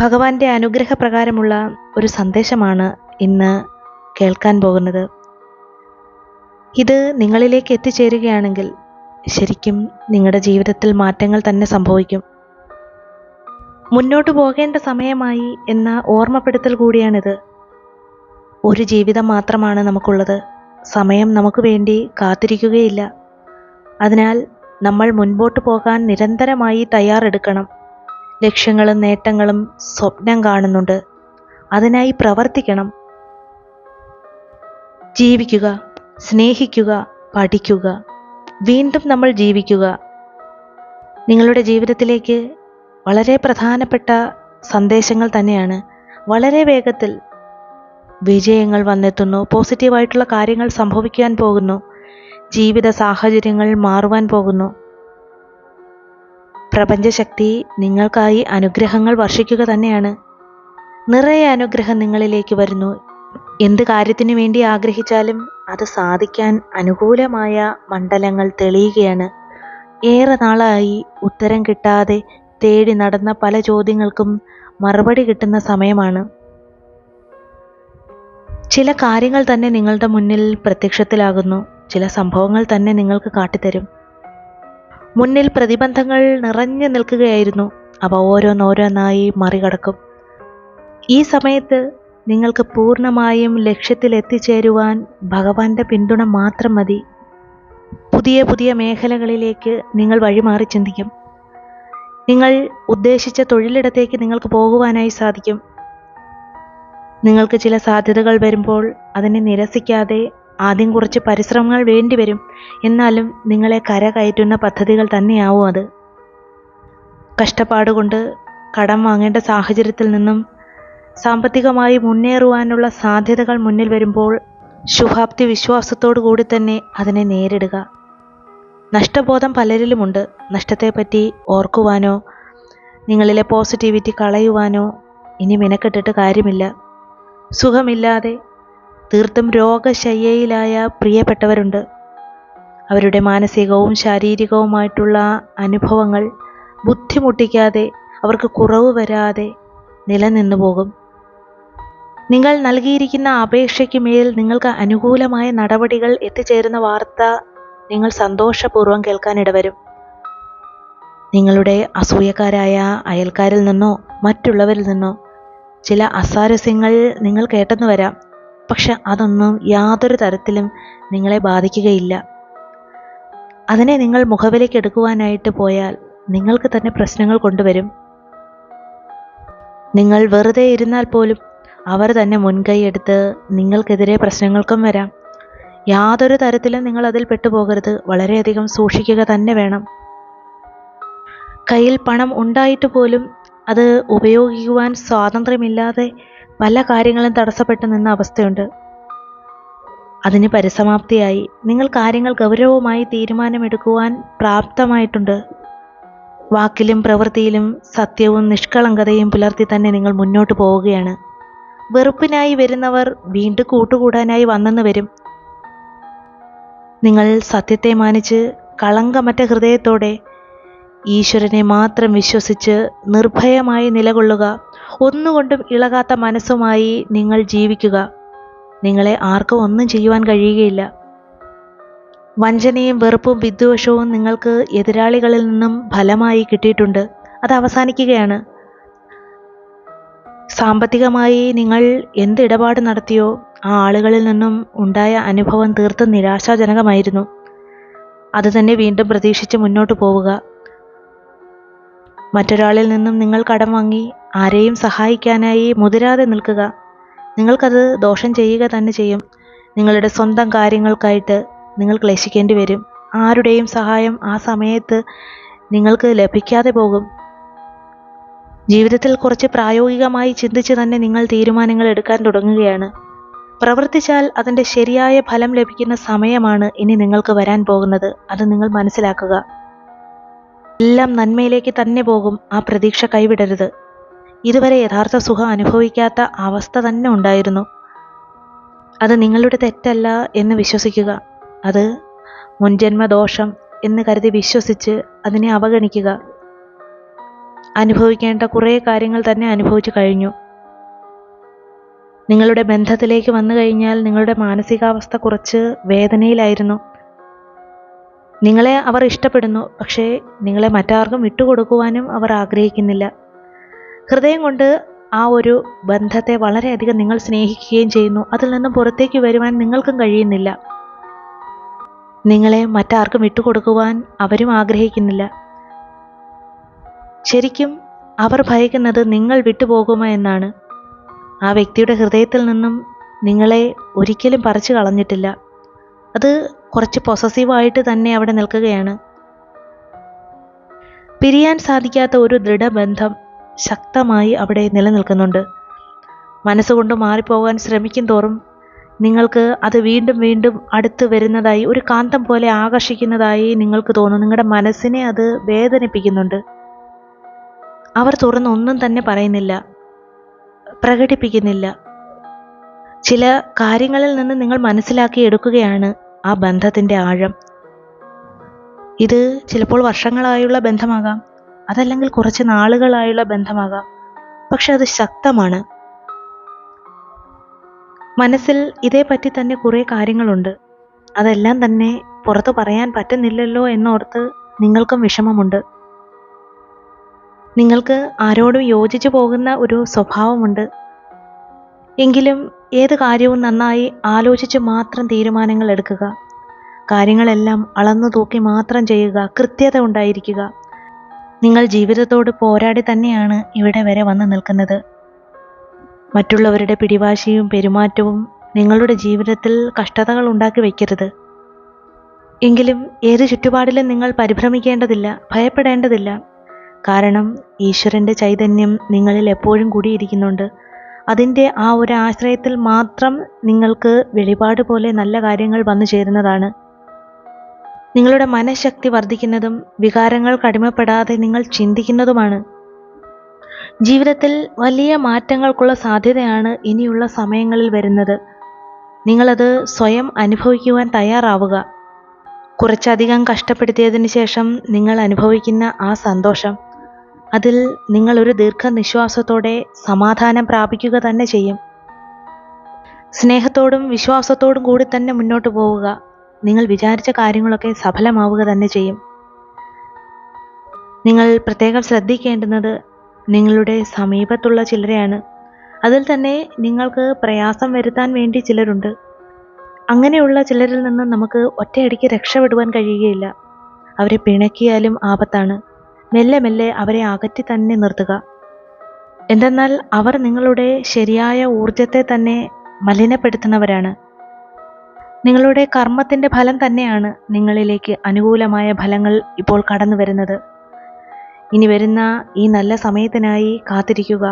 ഭഗവാന്റെ അനുഗ്രഹപ്രകാരമുള്ള ഒരു സന്ദേശമാണ് ഇന്ന് കേൾക്കാൻ പോകുന്നത്. ഇത് നിങ്ങളിലേക്ക് എത്തിച്ചേരുകയാണെങ്കിൽ ശരിക്കും നിങ്ങളുടെ ജീവിതത്തിൽ മാറ്റങ്ങൾ തന്നെ സംഭവിക്കും. മുന്നോട്ട് പോകേണ്ട സമയമായി എന്ന ഓർമ്മപ്പെടുത്തൽ കൂടിയാണിത്. ഒരു ജീവിതം മാത്രമാണ് നമുക്കുള്ളത്. സമയം നമുക്ക് വേണ്ടി കാത്തിരിക്കുകയില്ല. അതിനാൽ നമ്മൾ മുൻപോട്ട് പോകാൻ നിരന്തരമായി തയ്യാറെടുക്കണം. ലക്ഷ്യങ്ങളും നേട്ടങ്ങളും സ്വപ്നം കാണുന്നുണ്ട്. അതിനായി പ്രവർത്തിക്കണം. ജീവിക്കുക സ്നേഹിക്കുക പഠിക്കുക. വീണ്ടും നമ്മൾ ജീവിക്കുക. നിങ്ങളുടെ ജീവിതത്തിലേക്ക് വളരെ പ്രധാനപ്പെട്ട സന്ദേശങ്ങൾ തന്നെയാണ്. വളരെ വേഗത്തിൽ വിജയങ്ങൾ വന്നെത്തുന്നു. പോസിറ്റീവായിട്ടുള്ള കാര്യങ്ങൾ സംഭവിക്കാൻ പോകുന്നു. ജീവിത സാഹചര്യങ്ങൾ മാറുവാൻ പോകുന്നു. പ്രപഞ്ചശക്തി നിങ്ങൾക്കായി അനുഗ്രഹങ്ങൾ വർഷിക്കുക തന്നെയാണ്. നിറയെ അനുഗ്രഹം നിങ്ങളിലേക്ക് വരുന്നു. എന്ത് കാര്യത്തിനു വേണ്ടി ആഗ്രഹിച്ചാലും അത് സാധിക്കാൻ അനുകൂലമായ മണ്ഡലങ്ങൾ തെളിയുകയാണ്. ഏറെ നാളായി ഉത്തരം കിട്ടാതെ തേടി നടന്ന പല ചോദ്യങ്ങൾക്കും മറുപടി കിട്ടുന്ന സമയമാണ്. ചില കാര്യങ്ങൾ തന്നെ നിങ്ങളുടെ മുന്നിൽ പ്രത്യക്ഷത്തിലാകുന്നു. ചില സംഭവങ്ങൾ തന്നെ നിങ്ങൾക്ക് കാട്ടിത്തരും. മുന്നിൽ പ്രതിബന്ധങ്ങൾ നിറഞ്ഞു നിൽക്കുകയായിരുന്നു. അവ ഓരോന്നോരോന്നായി മറികടക്കും. ഈ സമയത്ത് നിങ്ങൾക്ക് പൂർണമായും ലക്ഷ്യത്തിൽ എത്തിച്ചേരുവാൻ ഭഗവാന്റെ പിന്തുണ മാത്രം മതി. പുതിയ പുതിയ മേഖലകളിലേക്ക് നിങ്ങൾ വഴിമാറി ചിന്തിക്കും. നിങ്ങൾ ഉദ്ദേശിച്ച തൊഴിലിടത്തേക്ക് നിങ്ങൾക്ക് പോകുവാനായി സാധിക്കും. നിങ്ങൾക്ക് ചില സാധ്യതകൾ വരുമ്പോൾ അതിനെ നിരസിക്കാതെ ആദ്യം കുറച്ച് പരിശ്രമങ്ങൾ വേണ്ടിവരും എന്നാലും നിങ്ങളെ കര കയറ്റുന്ന പദ്ധതികൾ തന്നെയാവും അത്. കഷ്ടപ്പാടുകൊണ്ട് കടം വാങ്ങേണ്ട സാഹചര്യത്തിൽ നിന്നും സാമ്പത്തികമായി മുന്നേറുവാനുള്ള സാധ്യതകൾ മുന്നിൽ വരുമ്പോൾ ശുഭാപ്തി വിശ്വാസത്തോടു കൂടി തന്നെ അതിനെ നേരിടുക. നഷ്ടബോധം പലരിലുമുണ്ട്. നഷ്ടത്തെപ്പറ്റി ഓർക്കുവാനോ നിങ്ങളിലെ പോസിറ്റിവിറ്റി കളയുവാനോ ഇനി മെനക്കെട്ടിട്ട് കാര്യമില്ല. സുഖമില്ലാതെ തീർത്തും രോഗശയ്യയിലായ പ്രിയപ്പെട്ടവരുണ്ട്. അവരുടെ മാനസികവും ശാരീരികവുമായിട്ടുള്ള അനുഭവങ്ങൾ ബുദ്ധിമുട്ടിക്കാതെ അവർക്ക് കുറവ് വരാതെ നിലനിന്നു പോകും. നിങ്ങൾ നൽകിയിരിക്കുന്ന അപേക്ഷയ്ക്ക് മേൽ നിങ്ങൾക്ക് അനുകൂലമായ നടപടികൾ എത്തിച്ചേരുന്ന വാർത്ത നിങ്ങൾ സന്തോഷപൂർവം കേൾക്കാനിടവരും നിങ്ങളുടെ അസൂയക്കാരായ അയൽക്കാരിൽ നിന്നോ മറ്റുള്ളവരിൽ നിന്നോ ചില അസാരസ്യങ്ങൾ നിങ്ങൾ കേട്ടെന്ന് വരാം. പക്ഷെ അതൊന്നും യാതൊരു തരത്തിലും നിങ്ങളെ ബാധിക്കുകയില്ല. അതിനെ നിങ്ങൾ മുഖവിലേക്ക് എടുക്കുവാനായിട്ട് പോയാൽ നിങ്ങൾക്ക് തന്നെ പ്രശ്നങ്ങൾ കൊണ്ടുവരും. നിങ്ങൾ വെറുതെ ഇരുന്നാൽ പോലും അവർ തന്നെ മുൻകൈയെടുത്ത് നിങ്ങൾക്കെതിരെ പ്രശ്നങ്ങൾക്കും വരാം. യാതൊരു തരത്തിലും നിങ്ങൾ അതിൽ പെട്ടുപോകരുത്. വളരെയധികം സൂക്ഷിക്കുക തന്നെ വേണം. കയ്യിൽ പണം ഉണ്ടായിട്ട് പോലും അത് ഉപയോഗിക്കുവാൻ സ്വാതന്ത്ര്യമില്ലാതെ പല കാര്യങ്ങളും തടസ്സപ്പെട്ടു നിന്ന അവസ്ഥയുണ്ട്. അതിന് പരിസമാപ്തിയായി നിങ്ങൾ കാര്യങ്ങൾ ഗൗരവമായി തീരുമാനമെടുക്കുവാൻ പ്രാപ്തമായിട്ടുണ്ട്. വാക്കിലും പ്രവൃത്തിയിലും സത്യവും നിഷ്കളങ്കതയും പുലർത്തി തന്നെ നിങ്ങൾ മുന്നോട്ട് പോവുകയാണ്. വെറുപ്പിനായി വരുന്നവർ വീണ്ടും കൂട്ടുകൂടാനായി വന്നെന്ന് വരും. നിങ്ങൾ സത്യത്തെ മാനിച്ച് കളങ്കമറ്റ ഹൃദയത്തോടെ ഈശ്വരനെ മാത്രം വിശ്വസിച്ച് നിർഭയമായി നിലകൊള്ളുക. ഒന്നുകൊണ്ടും ഇളകാത്ത മനസ്സുമായി നിങ്ങൾ ജീവിക്കുക. നിങ്ങളെ ആർക്കും ഒന്നും ചെയ്യുവാൻ കഴിയുകയില്ല. വഞ്ചനയും വെറുപ്പും വിദ്വേഷവും നിങ്ങൾക്ക് എതിരാളികളിൽ നിന്നും ഫലമായി കിട്ടിയിട്ടുണ്ട്. അത് അവസാനിക്കുകയാണ്. സാമ്പത്തികമായി നിങ്ങൾ എന്ത് ഇടപാട് നടത്തിയോ ആ ആളുകളിൽ നിന്നും ഉണ്ടായ അനുഭവം തീർത്തും നിരാശാജനകമായിരുന്നു. അത് തന്നെ വീണ്ടും പ്രതീക്ഷിച്ച് മുന്നോട്ട് പോവുക. മറ്റൊരാളിൽ നിന്നും നിങ്ങൾ കടം വാങ്ങി ആരെയും സഹായിക്കാനായി മുതിരാതെ നിൽക്കുക. നിങ്ങൾക്കത് ദോഷം ചെയ്യുക തന്നെ ചെയ്യും. നിങ്ങളുടെ സ്വന്തം കാര്യങ്ങൾക്കായിട്ട് നിങ്ങൾ ക്ലേശിക്കേണ്ടി വരും. ആരുടെയും സഹായം ആ സമയത്ത് നിങ്ങൾക്ക് ലഭിക്കാതെ പോകും. ജീവിതത്തിൽ കുറച്ച് പ്രായോഗികമായി ചിന്തിച്ച് തന്നെ നിങ്ങൾ തീരുമാനങ്ങൾ എടുക്കാൻ തുടങ്ങുകയാണ്. പ്രവർത്തിച്ചാൽ അതിന്റെ ശരിയായ ഫലം ലഭിക്കുന്ന സമയമാണ് ഇനി നിങ്ങൾക്ക് വരാൻ പോകുന്നത്. അത് നിങ്ങൾ മനസ്സിലാക്കുക. എല്ലാം നന്മയിലേക്ക് തന്നെ പോകും ആ പ്രതീക്ഷ കൈവിടരുത്. ഇതുവരെ യഥാർത്ഥ സുഖം അനുഭവിക്കാത്ത അവസ്ഥ തന്നെ ഉണ്ടായിരുന്നു. അത് നിങ്ങളുടെ തെറ്റല്ല എന്ന് വിശ്വസിക്കുക. അത് മുൻജന്മദോഷം എന്ന് കരുതി വിശ്വസിച്ച് അതിനെ അവഗണിക്കുക. അനുഭവിക്കേണ്ട കുറേ കാര്യങ്ങൾ തന്നെ അനുഭവിച്ചു കഴിഞ്ഞു. നിങ്ങളുടെ ബന്ധത്തിലേക്ക് വന്നു കഴിഞ്ഞാൽ നിങ്ങളുടെ മാനസികാവസ്ഥ കുറച്ച് വേദനയിലായിരുന്നു. നിങ്ങളെ അവർ ഇഷ്ടപ്പെടുന്നു പക്ഷേ നിങ്ങളെ മറ്റാർക്കും വിട്ടുകൊടുക്കുവാനും അവർ ആഗ്രഹിക്കുന്നില്ല. ഹൃദയം കൊണ്ട് ആ ഒരു ബന്ധത്തെ വളരെയധികം നിങ്ങൾ സ്നേഹിക്കുകയും ചെയ്യുന്നു. അതിൽ നിന്നും പുറത്തേക്ക് വരുവാൻ നിങ്ങൾക്കും കഴിയുന്നില്ല. നിങ്ങളെ മറ്റാർക്കും വിട്ടുകൊടുക്കുവാൻ അവരും ആഗ്രഹിക്കുന്നില്ല. ശരിക്കും അവർ ഭയക്കുന്നത് നിങ്ങൾ വിട്ടുപോകുമോ എന്നാണ്. ആ വ്യക്തിയുടെ ഹൃദയത്തിൽ നിന്നും നിങ്ങളെ ഒരിക്കലും പറിച്ചു കളഞ്ഞിട്ടില്ല. അത് കുറച്ച് പൊസസീവായിട്ട് തന്നെ അവിടെ നിൽക്കുകയാണ്. പിരിയാൻ സാധിക്കാത്ത ഒരു ദൃഢബന്ധം ശക്തമായി അവിടെ നിലനിൽക്കുന്നുണ്ട്. മനസ്സുകൊണ്ട് മാറിപ്പോകാൻ ശ്രമിക്കും തോറും നിങ്ങൾക്ക് അത് വീണ്ടും വീണ്ടും അടുത്ത് വരുന്നതായി ഒരു കാന്തം പോലെ ആകർഷിക്കുന്നതായി നിങ്ങൾക്ക് തോന്നും. നിങ്ങളുടെ മനസ്സിനെ അത് വേദനിപ്പിക്കുന്നുണ്ട്. അവർ തുറന്ന് ഒന്നും തന്നെ പറയുന്നില്ല പ്രകടിപ്പിക്കുന്നില്ല. ചില കാര്യങ്ങളിൽ നിന്ന് നിങ്ങൾ മനസ്സിലാക്കി എടുക്കുകയാണ്. ആ ബന്ധത്തിന്റെ ആഴം. ഇത് ചിലപ്പോൾ വർഷങ്ങളായുള്ള ബന്ധമാകാം. അതല്ലെങ്കിൽ കുറച്ച് നാളുകളായുള്ള ബന്ധമാകാം. പക്ഷെ അത് ശക്തമാണ്. മനസ്സിൽ ഇതേപ്പറ്റി തന്നെ കുറേ കാര്യങ്ങളുണ്ട്. അതെല്ലാം തന്നെ പുറത്തു പറയാൻ പറ്റുന്നില്ലല്ലോ എന്നോർത്ത് നിങ്ങൾക്കും വിഷമമുണ്ട്. നിങ്ങൾക്ക് ആരോടും യോജിച്ചു പോകുന്ന ഒരു സ്വഭാവമുണ്ട്. എങ്കിലും ഏത് കാര്യവും നന്നായി ആലോചിച്ച് മാത്രം തീരുമാനങ്ങൾ എടുക്കുക. കാര്യങ്ങളെല്ലാം അളന്നു തൂക്കി മാത്രം ചെയ്യുക. കൃത്യത ഉണ്ടായിരിക്കുക. നിങ്ങൾ ജീവിതത്തോട് പോരാടി തന്നെയാണ് ഇവിടെ വരെ വന്നു നിൽക്കുന്നത്. മറ്റുള്ളവരുടെ പിടിവാശിയും പെരുമാറ്റവും നിങ്ങളുടെ ജീവിതത്തിൽ കഷ്ടതകൾ ഉണ്ടാക്കി വയ്ക്കരുത്. എങ്കിലും ഏത് ചുറ്റുപാടിലും നിങ്ങൾ പരിഭ്രമിക്കേണ്ടതില്ല ഭയപ്പെടേണ്ടതില്ല. കാരണം ഈശ്വരന്റെ ചൈതന്യം നിങ്ങളിൽ എപ്പോഴും കൂടിയിരിക്കുന്നുണ്ട്. അതിന്റെ ആ ഒരു ആശ്രയത്തിൽ മാത്രം നിങ്ങൾക്ക് വെളിപാട് പോലെ നല്ല കാര്യങ്ങൾ വന്നു ചേരുന്നതാണ്. നിങ്ങളുടെ മനഃശക്തി വർദ്ധിക്കുന്നതും വികാരങ്ങൾ കടിമപ്പെടാതെ നിങ്ങൾ ചിന്തിക്കുന്നതുമാണ്. ജീവിതത്തിൽ വലിയ മാറ്റങ്ങൾക്കുള്ള സാധ്യതയാണ് ഇനിയുള്ള സമയങ്ങളിൽ വരുന്നത്. നിങ്ങളത് സ്വയം അനുഭവിക്കുവാൻ തയ്യാറാവുക. കുറച്ചധികം കഷ്ടപ്പെടുത്തിയതിന് ശേഷം നിങ്ങൾ അനുഭവിക്കുന്ന ആ സന്തോഷം. അതിൽ നിങ്ങൾ ഒരു ദീർഘനിശ്വാസത്തോടെ സമാധാനം പ്രാപിക്കുക തന്നെ ചെയ്യും. സ്നേഹത്തോടും വിശ്വാസത്തോടും കൂടി തന്നെ മുന്നോട്ട് പോവുക. നിങ്ങൾ വിചാരിച്ച കാര്യങ്ങളൊക്കെ സഫലമാവുക തന്നെ ചെയ്യും. നിങ്ങൾ പ്രത്യേകം ശ്രദ്ധിക്കേണ്ടുന്നത് നിങ്ങളുടെ സമീപത്തുള്ള ചിലരെയാണ്. അതിൽ തന്നെ നിങ്ങൾക്ക് പ്രയാസം വരുത്താൻ വേണ്ടി ചിലരുണ്ട്. അങ്ങനെയുള്ള ചിലരിൽ നിന്ന് നമുക്ക് ഒറ്റയടിക്ക് രക്ഷപ്പെടുവാൻ കഴിയുകയില്ല. അവരെ പിണക്കിയാലും ആപത്താണ്. മെല്ലെ മെല്ലെ അവരെ അകറ്റി തന്നെ നിർത്തുക. എന്തെന്നാൽ അവർ നിങ്ങളുടെ ശരിയായ ഊർജത്തെ തന്നെ മലിനപ്പെടുത്തുന്നവരാണ്. നിങ്ങളുടെ കർമ്മത്തിന്റെ ഫലം തന്നെയാണ് നിങ്ങളിലേക്ക് അനുകൂലമായ ഫലങ്ങൾ ഇപ്പോൾ കടന്നു വരുന്നത് ഇനി വരുന്ന ഈ നല്ല സമയത്തിനായി കാത്തിരിക്കുക.